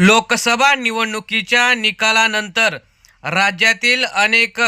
लोकसभा निवडणुकीच्या निकालानंतर राज्यातील अनेक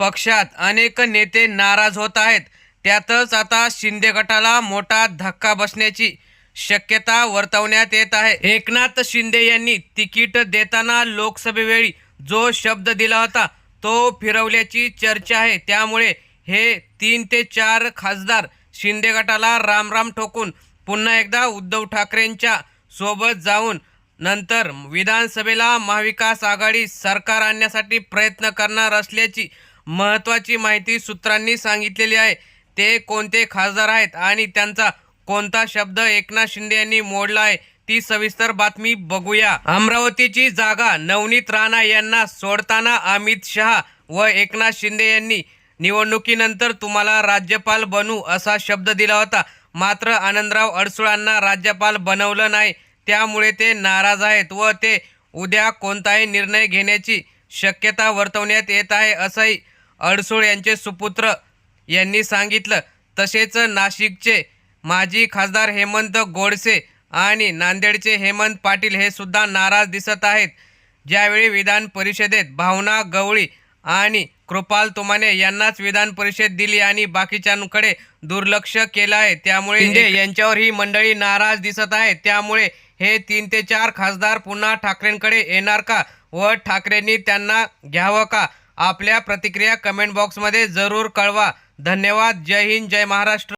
पक्षात अनेक नेते नाराज होत आहेत. त्यातच आता शिंदे गटाला मोठा धक्का बसण्याची शक्यता वर्तवण्यात येत आहे. एकनाथ शिंदे यांनी तिकीट देताना लोकसभेवेळी जो शब्द दिला होता तो फिरवल्याची चर्चा आहे. त्यामुळे हे तीन ते चार खासदार शिंदे गटाला रामराम ठोकून पुन्हा एकदा उद्धव ठाकरेंच्या सोबत जाऊन नंतर विधानसभेला महाविकास आघाडी सरकार आणण्यासाठी प्रयत्न करणार असल्याची महत्त्वाची माहिती सूत्रांनी सांगितलेली आहे. ते कोणते खासदार आहेत आणि त्यांचा कोणता शब्द एकनाथ शिंदे यांनी मोडला आहे ती सविस्तर बातमी बघूया. अमरावतीची जागा नवनीत राणा यांना सोडताना अमित शहा व एकनाथ शिंदे यांनी निवडणुकीनंतर तुम्हाला राज्यपाल बनू असा शब्द दिला होता. मात्र आनंदराव अडसुळांना राज्यपाल बनवलं नाही. त्यामुळे ते नाराज आहेत व ते उद्या कोणताही निर्णय घेण्याची शक्यता वर्तवण्यात येत आहे असंही अडसूळ यांचे सुपुत्र यांनी सांगितलं. तसेच नाशिकचे माजी खासदार हेमंत गोडसे आणि नांदेडचे हेमंत पाटील हे सुद्धा नाराज दिसत आहेत. ज्यावेळी विधान परिषदेत भावना गवळी आणि कृपाल तुमाने यांनाच विधान परिषद दिली आणि बाकीच्यांकडे दुर्लक्ष केलं आहे. त्यामुळे शिंदे यांच्यावर ही मंडळी नाराज दिसत आहे. त्यामुळे हे तीन ते चार खासदार पुन्हा ठाकरेंकडे येणार का? व ठाकरेंनी त्यांना घ्यावं का? आपल्या प्रतिक्रिया कमेंट बॉक्समध्ये जरूर कळवा. धन्यवाद. जय हिंद. जय महाराष्ट्र.